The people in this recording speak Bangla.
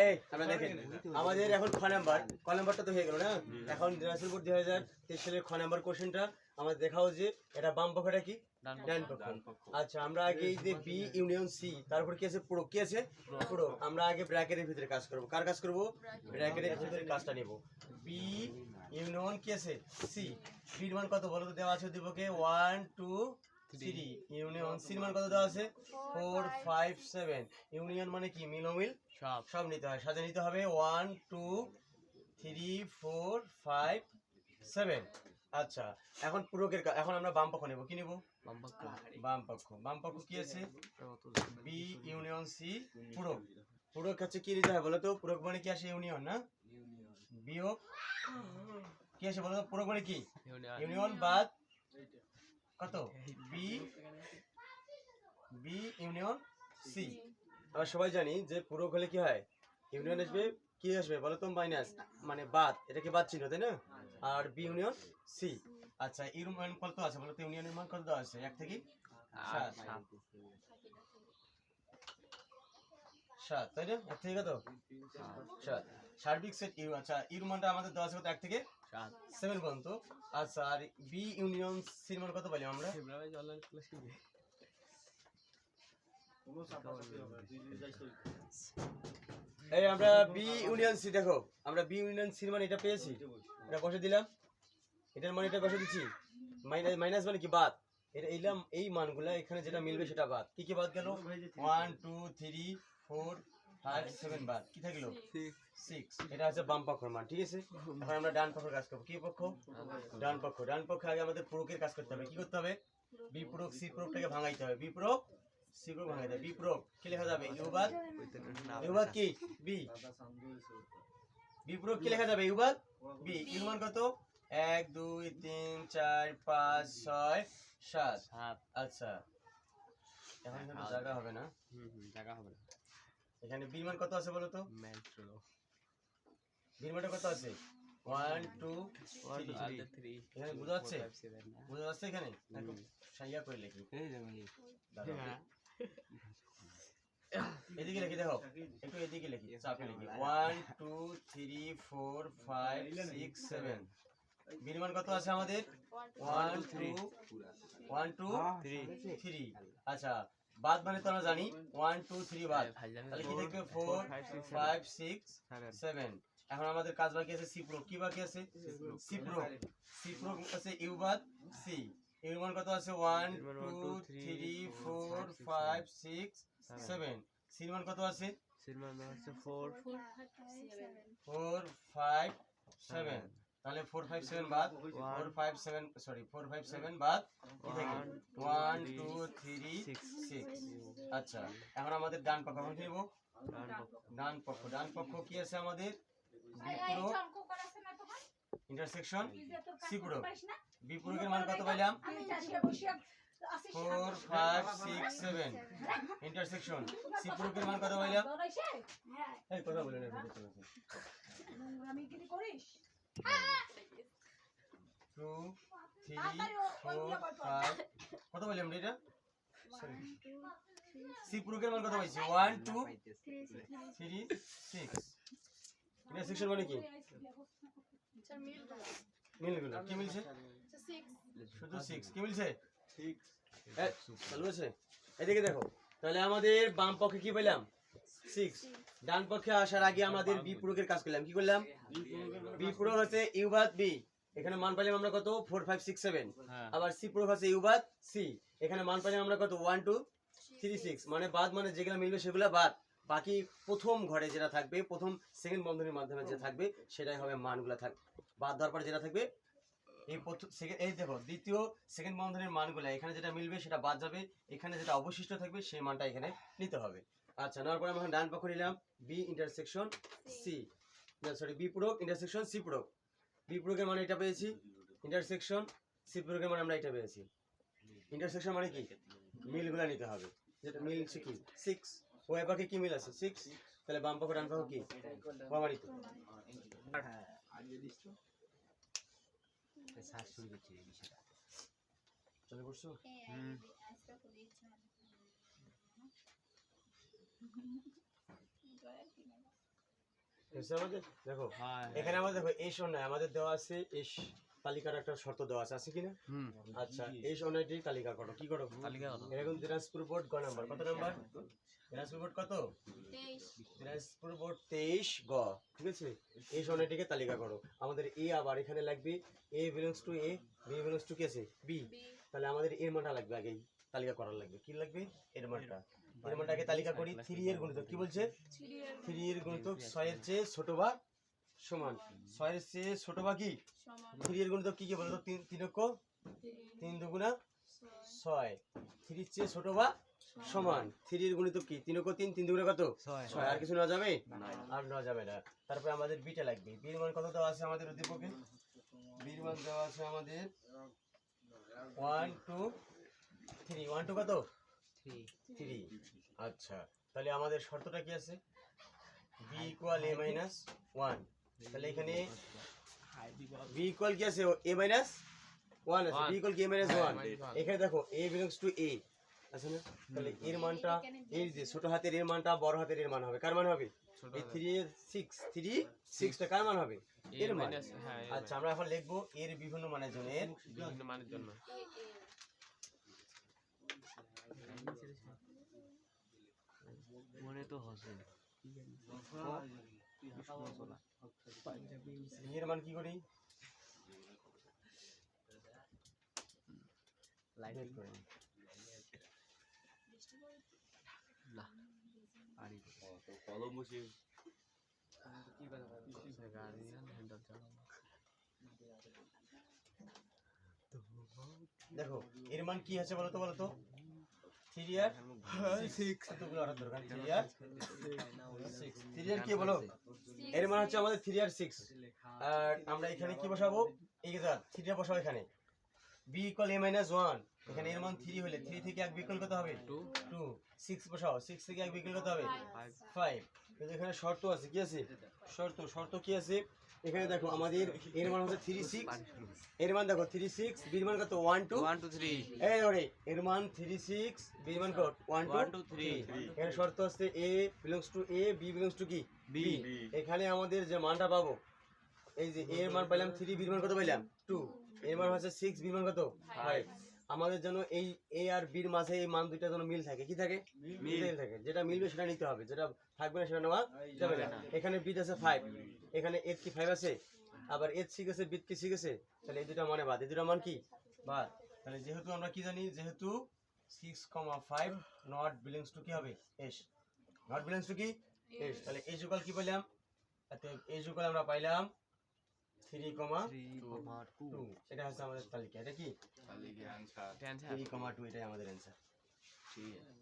এই আমরা দেখেন আমাদের এখন খ নাম্বার। ক নাম্বারটা তো হয়ে গেল না? এখন রাসুলপুর দুই হাজার তেইশ সালের খ নাম্বার কোশ্চেনটা আমাদের দেখাও যে এটা বাম পক্ষটা কি? ডান পক্ষ। আচ্ছা আমরা আগে এই যে বি ইউনিয়ন সি তারপর কি আছে? পুরো। কি আছে? পুরো। আমরা আগে ব্র্যাকেটের ভিতরে কাজ করব। কার কাজ করব? ব্র্যাকেটের। ভিতরে কাজটা নেব। বি ইউনিয়ন কি আছে? সি। বির মান কত? বলো তো দেওয়া আছে দিবকে ওয়ান টু থ্রি ইউনিয়ন সির মান কত দেওয়া আছে। Four five seven. ইউনিয়ন মানে কি? মিলোমিল সব। সব নিতে হয়। সাথে নিতে হবে one two three four five seven. আচ্ছা এখন পুরকের এখন আমরা বাম পক্ষ নেব। কি নেব? বাম পক্ষ। বাম পক্ষ কি আছে? বি ইউনিয়ন সি পুরক। পুরক হচ্ছে কি নিতে হয় বলো তো পুরক মানে কি আসে? ইউনিয়ন না? বিয়োগ? কি আসে বলো তো পুরক মানে কি? ইউনিয়ন বাদ। কত? বি? B union C. আমরা সবাই জানি যে পুরো হলে কি হয়? ইউনিয়ন আসবে কি আসবে বলো তো মাইনাস মানে বাদ এটা কি বাদ চিহ্ন তাই না? আর বি ইউনিয়ন সি। আচ্ছা ইউনিয়ন কত আছে বলো তো? ইউনিয়নের মান কত আছে? এক থেকে সাত। সাত তাই না এক থেকে কত? সাত সার্বিক সেট ইউ আচ্ছা ইউর মানটা আমাদের দেওয়া আছে কত? এক থেকে সাত। সেভেন পর্যন্ত। আচ্ছা আর বি ইউনিয়ন সির মান কত পাইলাম আমরা? এই আমরা বি ইউনিয়ন সি দেখো আমরা বি ইউনিয়ন সির মান এটা পেয়েছি। এটা বসে দিলাম। এটার মান এটা বসে দিচ্ছি। মাইনাস মাইনাস মানে কি বাদ? এটা এইলাম এই মানগুলা এখানে যেটা মিলবে সেটা বাদ। কি কি বাদ গেল? One two three four five seven বাদ কি থাকল? সিক্স এটা হচ্ছে বাম পক্ষের মান ঠিক আছে? এখন আমরা ডান পক্ষের কাজ করব। কি পক্ষ? ডান পক্ষ। ডান পক্ষে আগে আমাদের পুরকের কাজ করতে হবে। কি করতে হবে? বি পুরক সি পুরকটাকে ভাঙাইতে হবে। বি সি পুরক ভাঙাইতে হবে। বি পুরক কি লেখা যাবে? কি? বি বি পুরক কি লেখা যাবে? ইউবাদ বি ইউ কত? এক দুই তিন চার পাঁচ ছয় সাত। আচ্ছা। এখন জায়গা হবে না। জায়গা হবে না। এখানে বি মান কত আছে বলো তো মেট্রো বির মানটা কত আছে? One two one two three এখানে বোঝা যাচ্ছে? বোঝা যাচ্ছে এখানে? সাইয়া করে লিখি। হ্যাঁ। এদিকে লিখি দেখো। একটু এদিকে লিখি চাপে লিখি। One two three four five six seven বিনিমান কত আছে আমাদের? One two one two three three আচ্ছা বাদ মানে তো আমরা জানি। ওয়ান টু থ্রি বাদ। তাহলে কি থাকবে ফোর ফাইভ সিক্স সেভেন এখন আমাদের কাজ বাকি আছে সি প্রো কি বাকি আছে? সি প্রো সি আছে ইউ বাদ সি ইউ মান কত আছে? One two three four five six seven C মান কত আছে? সিনেমার নাম হচ্ছে ফোর ফোর ফাইভ সেভেন তাহলে ফোর ফাইভ সেভেন বাদ four five seven sorry four five seven বাদ কি থাকে? ওয়ান টু থ্রি সিক্স আচ্ছা এখন আমাদের ডান পক্ষ এখন কি ডান পক্ষ ডান পক্ষ কি আছে আমাদের? বিপুরো ইন্টারসেকশন সিপুরো বিপুরকের মান কত পাইলাম? Four five six seven intersection সিপুরকের মান কত পাইলাম? এই কথা বলে না টু থ্রি ফোর ফাইভ কত রে এটা মান কত টু থ্রি সিক্স ইন্টারসেকশন মানে কি মিলগুলো কি মিলছে শুধু সিক্স কি মিলছে চালু আছে এদিকে দেখো তাহলে আমাদের বাম পক্ষে কি পেলাম সিক্স ডান পক্ষে আসার আগে আমাদের কাজ করলাম। কি করলাম? হচ্ছে ইউবাদ বি এখানে মান পাইলাম আমরা কত? ফোর ফাইভ সিক্স সেভেন আবার সি ইউবাদ সি এখানে মান পাইলাম আমরা কত? ওয়ান টু থ্রি সিক্স মানে বাদ মানে যেগুলো মিলবে সেগুলো বাদ। বাকি প্রথম ঘরে যেটা থাকবে প্রথম সেকেন্ড বন্ধনীর মাধ্যমে যেটা থাকবে সেটাই হবে মানগুলো থাকবে বাদ দেওয়ার পরে যেটা থাকবে এই প্রথম সেকেন্ড এই দেখো দ্বিতীয় সেকেন্ড বন্ধনের মানগুলো এখানে যেটা মিলবে সেটা বাদ যাবে। এখানে যেটা অবশিষ্ট থাকবে সেই মানটা এখানে নিতে হবে। আচ্ছা নেওয়ার পরে আমরা এখন ডান পক্ষ নিলাম বি ইন্টারসেকশন সি না সরি বি পূরক ইন্টারসেকশন সি পূরক। বি পূরকের মানে এটা পেয়েছি ইন্টারসেকশন সি পূরকের মানে আমরা এটা পেয়েছি। ইন্টারসেকশন মানে কি? মিলগুলো নিতে হবে। যেটা মিল হচ্ছে কি? সিক্স ও এপাকে কি মিল আছে? সিক্স তাহলে বাম পক্ষ ডান পক্ষ কি? প্রমাণিত। চালু করছ হুম। বুঝতে আমাদের দেখো হ্যাঁ এখানে আমাদের দেখো এই সন্ন্যায় আমাদের দেওয়া আছে এই তালিকার একটা শর্ত দেওয়া আছে আছে কিনা আচ্ছা এই সন্ন্যায়টি তালিকা করো কি করো? তালিকা এরকম দিনাজপুর বোর্ড গ নাম্বার কত নাম্বার? দিনাজপুর বোর্ড কত? দিনাজপুর বোর্ড তেইশ গ ঠিক আছে? এই সন্ন্যায়টিকে তালিকা করো। আমাদের এ আবার এখানে লাগবে A belongs to A B belongs to কি আছে? বি। তাহলে আমাদের এর মানটা লাগবে আগেই তালিকা করার লাগবে। কি লাগবে? এর মানটা। এর মানটাকে তালিকা করি থ্রি এর গুণিতক কি বলছে? থ্রি এর গুণিতক ছয়ের চেয়ে ছোট বা সমান। ছয়ের চেয়ে ছোট বা কি? থ্রি এর গুণিতক কি কি বলতো? তিন তিন অক্ষ? তিন। দুগুণা ছয়। থ্রির চেয়ে ছোট বা সমান। থ্রির গুণিতক কি? তিন অক্ষ তিন তিন দুগুণা কত? ছয়। ছয়। আর কিছু নেওয়া যাবে? আর নেওয়া যাবে না। তারপরে আমাদের বিটা লাগবে। বির মান কত দেওয়া আছে আমাদের উদ্দীপকে? বির মান দেওয়া আছে আমাদের one two three one two কত? থ্রি থ্রি আচ্ছা তাহলে আমাদের শর্তটা কি আছে? B equal A minus one তাহলে এখানে বি ইকুয়াল কি আছে? এ মাইনাস ওয়ান আছে। বি ইকুয়াল কি? এ মাইনাস ওয়ান এখানে দেখো এ বিলংস টু এ আছে না? তাহলে এর মানটা এর যে ছোট হাতের এর মানটা বড় হাতের এর মান হবে। কার মান হবে? এই থ্রি এর সিক্স থ্রি সিক্সটা কার মান হবে? এর মান। হ্যাঁ আচ্ছা আমরা এখন লিখব এর বিভিন্ন মানের জন্য। এর বিভিন্ন মানের জন্য। মনে তো হসে। বি মান কি করি? বের করি। না পারি কলম বসে গাড়ি হ্যান্ডেল চালাবো দেখো এর মান কি আছে বলতো বলতো থ্রি সিক্স অর্ডার দরকার? সিক্স থ্রি কি বলো? এর মান হচ্ছে আমাদের থ্রি আর সিক্স আর আমরা এখানে কি বসাবো? এই থ্রিটা বসাবো এখানে। B equal A minus one এখানে এর মান থ্রি হলে থ্রি থেকে এক বিকল কত হবে? টু টু সিক্স বসাও সিক্স থেকে এক বিকল কত হবে? ফাইভ এখানে শর্ত আছে কি আছে? শর্ত শর্ত কি আছে? এখানে দেখো আমাদের এর মান হচ্ছে থ্রি সিক্স এর মান দেখো থ্রি সিক্স বির মান কত? One two one two three এই ওরে এর মান থ্রি সিক্স বি মান কত? One two two, three. এখানে শর্ত হচ্ছে A belongs to A B belongs to কি? বি এখানে আমাদের যে মানটা পাবো এই যে এর মান পাইলাম থ্রি বির মান কত পাইলাম? টু এর মান হচ্ছে সিক্স বির মান কত? ফাইভ আমাদের জন্য এই এ আর বির মাঝে এই মান দুইটা যেন মিল থাকে। কি থাকে? মিল। থাকে। যেটা মিলবে সেটা নিতে হবে। যেটা থাকবে না সেটা নেওয়া যাবে না। এখানে বিট আছে ফাইভ এখানে এর কি ফাইভ আছে? আবার এর আছে বিট কি সিক্স আছে? তাহলে এই দুটা মানে বাদ। এই দুটা মান কি? বাদ। তাহলে যেহেতু আমরা কি জানি? যেহেতু six comma five not belongs to কি হবে? এস নট বিলিংস টু কি? এস তাহলে এই যুগল কি পেলাম এই যুগল আমরা পাইলাম থ্রি কমা টু। এটা হচ্ছে আমাদের তালিকা এটা কি? থ্রি কমা টু এটাই আমাদের অ্যান্সার ঠিক আছে।